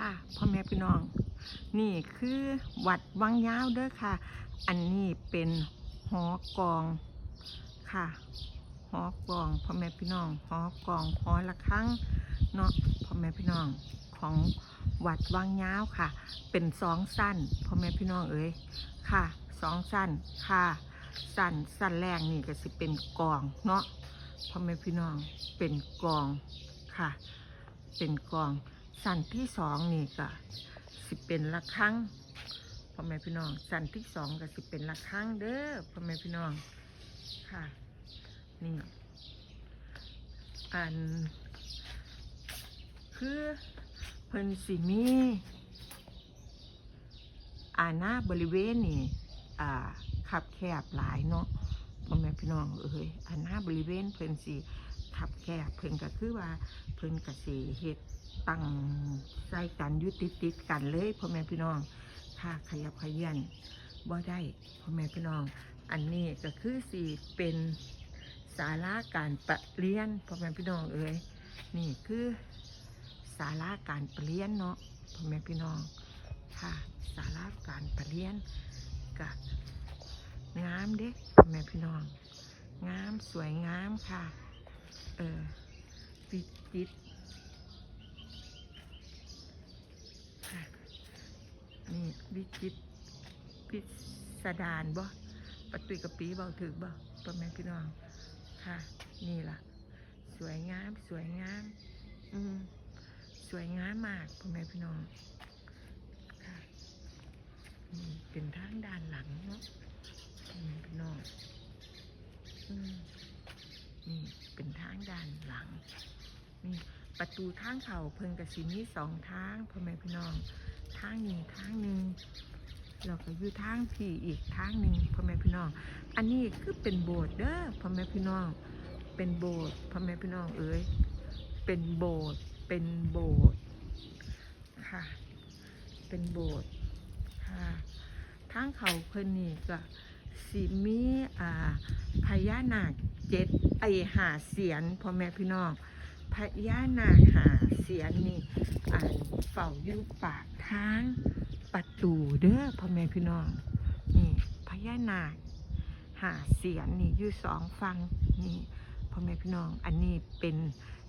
ค่ะพ่อแม่พี่น้อง นี่คือวัดวังยาวเด้อค่ะ อันนี้เป็นหอกองค่ะหอกองพ่อแม่พี่น้องหอกองหอละครั้งเนาะพ่อแม่พี่น้องของวัดวังยาวค่ะ เป็นสองสั้นพ่อแม่พี่น้องเอ้ยค่ะสองสั้นค่ะสั้นสั้นแรกนี่ก็สิเป็นกองเนาะพ่อแม่พี่น้องเป็นกองค่ะ เป็นกอง สั้นที่สองนี่ก็สิเป็นละครั้งพ่อแม่พี่น้อง สั้นที่สองก็สิเป็นละครั้งเด้อพ่อแม่พี่น้องค่ะ นี่อันคือเพิ่นสิมีอาหน้าบริเวณนี่อ่าขับแคบหลายเนาะพ่อแม่พี่น้องเอ้ยอาหน้าบริเวณเพิ่นสิ ขับแคบเพิ่นก็คือว่าเพิ่นก็สิเฮ็ดตั้งใส่กันอยู่ติดกันเลยพ่อแม่พี่น้องถ้าขยับขยันบ่ได้พ่อแม่พี่น้อง อันนี้ก็คือสิเป็นศาลาการประเรียนพ่อแม่พี่น้องเอ้ยนี่คือศาลาการประเรียนเนาะพ่อแม่พี่น้องค่ะศาลาการประเรียนกะงามเด็กพ่อแม่พี่น้อง งามสวยงามค่ะ ออวิจิตนี่วิจิตพิสดารบ่ปะตุยกะปีเบาถึกบ่พ่อแม่พี่น้อง ค่ะ นี่ล่ะ สวยงาม สวยงาม อืมสวยงามมากพ่อแม่พี่น้อง ค่ะนี่เป็นทางด้านหลังเนาะพ่อแม่พี่น้อง อืม เป็นทางด้านหลังนี่ประตูทางเขาเพิ่งกระสิมีสองทางพ่อแม่พี่น้องทางนี้ทางหนึ่งเราก็อยู่ทางพี่อีกทางหนึ่งพ่อแม่พี่น้อง อันนี้คือเป็นโบสถ์เด้อพ่อแม่พี่น้อง เป็นโบสถ์พ่อแม่พี่น้องเอ้ยเป็นโบสถ์เป็นโบสถ์ค่ะ เป็นโบสถ์ค่ะทางเขาเพิ่นนี่ก็ สิมีอ่าพญานาคเจ็ดไอหาเสียนพ่อแม่พี่น้องพญานาคหาเสียนนี่อ่าเฝ้าอยู่ปากทางประตูเด้อพ่อแม่พี่น้องนี่พญานาคหาเสียนนี่อยู่สองฝั่งนี่พ่อแม่พี่น้อง อันนี้เป็น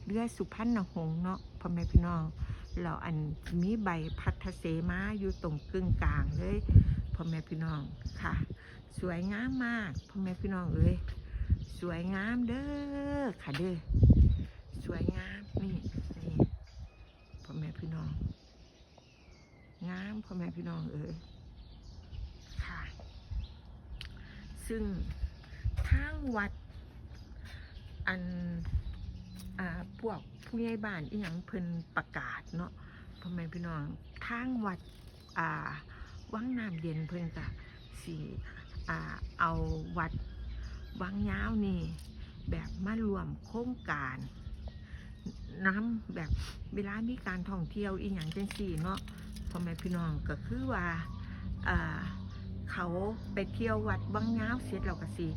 เรือสุพรรณหงส์เนาะพ่อแม่พี่น้องแล้วอันมีใบพัทเสมาอยู่ตรงกึ่งกลางเลยพ่อแม่พี่น้องค่ะ สวยงามมากพ่อแม่พี่น้องเอ้ยสวยงามเด้อค่ะเด้อสวยงามนี่นี่พ่อแม่พี่น้อง งามพ่อแม่พี่น้องเอ๋ยค่ะ ซึ่งทางวัด อันอ่าพวกผู้ใหญ่บ้านอีหยังเพิ่นประกาศเนาะพ่อแม่พี่น้องทางวัดอ่าวังน้ำเย็นเพิ่นกะสี่ เอาวัดวังยาวนี่ แบบมารวมโครงการน้ำแบบเวลามีการท่องเที่ยวอีหยังจังสี่เนาะพ่อแม่พี่น้องก็คือว่าเขาไปเที่ยววัดบางยาวเสร็จแล้วก็สิ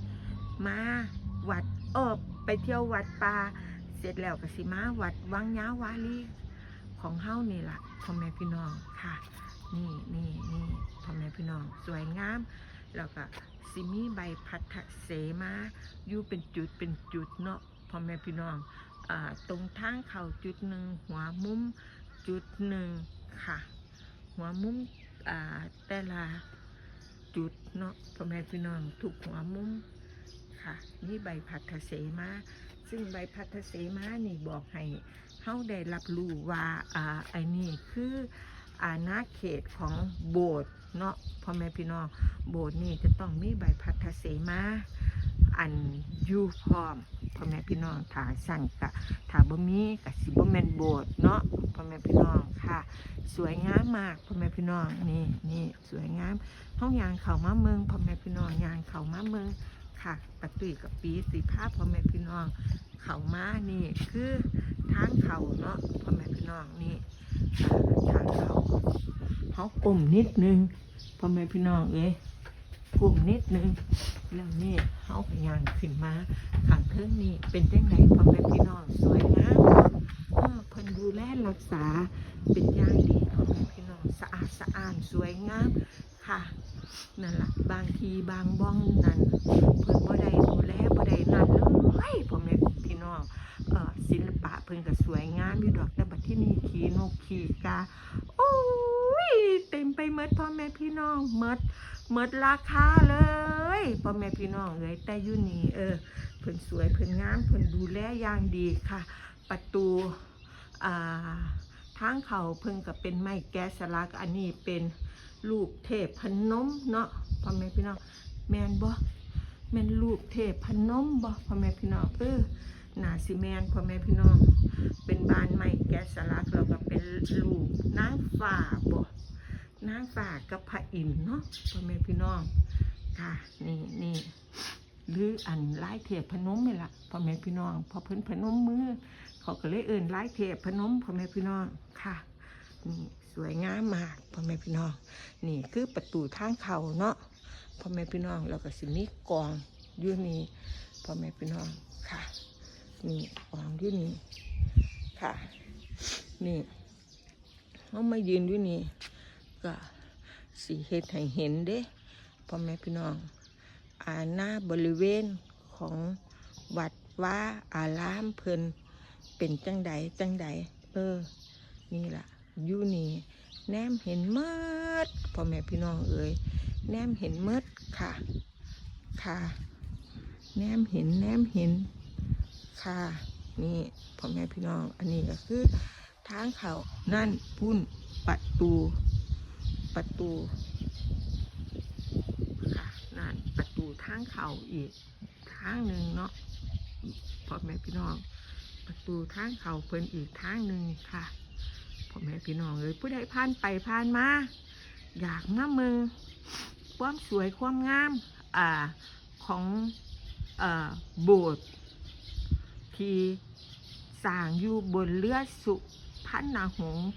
มาวัดเออไปเที่ยววัดป่าเสร็จแล้วก็สิมาวัดวังยาววาลีของเฮานี่ละพ่อแม่พี่น้องค่ะ นี่นี่นี่พ่อแม่พี่น้องสวยงาม แล้วก็สิมีใบพัทเสมาอยู่เป็นจุดเป็นจุดเนาะพ่อแม่พี่น้องอตรงทางเขาจุดหนึ่งหัวมุมจุดหนึ่งค่ะ หัวมุมแต่ละจุดเนาะพ่อแม่พี่น้องทุกหัวมุมค่ะนี่ใบพัทเสมาซึ่งใบพัทเสมานี่บอกให้เฮาได้รับรู้ว่าอ่าไอ้นี่คืออาณาเขตของโบสถ์ เนาะพ่อแม่พี่น้องโบสถ์นี่จะต้องมีใบพัทเสมาอันยูพร้อมพ่อแม่พี่น้องถ่าสั่งกะถ่าบ่มีกะสิบ่แม่นโบสถ์เนาะพ่อแม่พี่น้องค่ะ สวยงามมากพ่อแม่พี่น้องนี่นี่สวยงามห้องยางเขามาเมืองพ่อแม่พี่น้องยางเขามาเมือง ค่ะปะตุยกับปีสีภาพพ่อแม่พี่น้อง เขามานี่คือทางเขาเนาะพ่อแม่พี่น้องนี่ทางเขาเขากลมนิดนึงพ่อแม่พี่น้องเอ้ยกลุ่มนิดนึงแล้วนี่เขาพยายางขึ้นมาข้างเทิงนี่เป็นจังไหนพ่อแม่พี่น้องสวยงามเพิ่นดูแลรักษาเป็นอย่างดีพ่อแม่สะอ้านสวยงามค่ะนั่นแหละบางทีบางบ้องนั่นบ่ได้ดูแลบ่ได้นั่นเลยพ่อแม่พี่น้องเอ่อศิลปะเพิ่นก็สวยงามอยู่ดอกแต่บัดที่นี่ขี่นกขี่กา โอ้ยเต็มไปหมดพ่อแม่พี่น้องหม ดหมดราคาเลยพ่อแม่พี่น้องเอ้ยแต่อยู่นี่เออเพิ่นสวยเพิ่นงามเพิ่นดูแลอย่างดีค่ะ ประตูอ่าทางเขาเพิ่งก็เป็นไม้แกสลักอันนี้เป็นรูปเทพพนมเนาะพ่อแม่พี่น้องแมนบ่แมนรูปเทพพนมบ่พ่อแม่พี่น้องเออหนาสิแมนพ่อแม่พี่น้อง เป็นบานไม้แกสลักแล้วก็เป็นรูปนางฟ้าบ่ นางฟ้ากับพระอินทร์เนาะพ่อแม่พี่น้อง ค่ะ นี่นี่หรืออันลายเทพพนมนี่ละพ่อแม่พี่น้อง พอเพิ่นพนมมือ เขาก็เลยเอิ่นลายเทพพนมพ่อแม่พี่น้อง ค่ะ นี่สวยงามมากพ่อแม่พี่น้อง นี่คือประตูทางเขาเนาะพ่อแม่พี่น้องแล้วก็สิมีกองอยู่นี่พ่อแม่พี่น้อง ค่ะ นี่กองอยู่นี่ ค่ะ นี่เขามายืนอยู่นี่ ก็สีเฮ็ดให้เห็นเด้พ่อแม่พี่น้องอาหน้าบริเวณของวัดว่าอารามเพิ่นเป็นจังใดจังใดเออ นี่ล่ะอยู่นี่แนมเห็นเมดพ่อแม่พี่น้องเอ๋ยแนมเห็นเมดค่ะ ค่ะ แนมเห็นแนมเห็นค่ะ นี่พ่อแม่พี่น้อง อันนี้ก็คือทางเขานั่นพุ่นประตู ประตูค่ะนั่นประตูทางเขาอีกทางหนึ่งเนาะพ่อแม่พี่น้อง ประตูทางเขาเพิ่นอีกทางหนึ่งค่ะพ่อแม่พี่น้องเลยผู้ใดผ่านไปผ่านมาอยากมาเมืองความสวยความงามอ่าของอโบสถ์ที่สร้างอยู่บนเรือดสุพรรณหงส์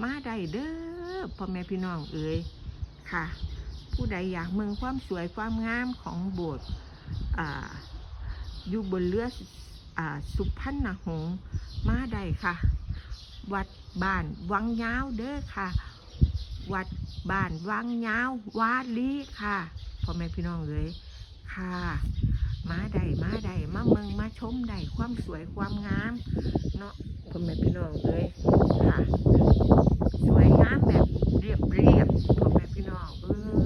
มาได้เด้อพ่อแม่พี่น้องเอ๋ยค่ะ ผู้ใดอยากเมืองความสวยความงามของโบสถ์อยู่บนเรืออสุพรรณหงส์มาได้ค่ะ วัดบ้านวังยาวเด้อค่ะ วัดบ้านวังยาววาลีค่ะพ่อแม่พี่น้องเลยค่ะ มาได้มาได้มาเมืองมาชมได้ความสวยความงามเนาะ พ่อแม่พี่น้องเลยค่ะ สวยงามแบบเรียบเรียบพ่อแม่พี่น้องเออ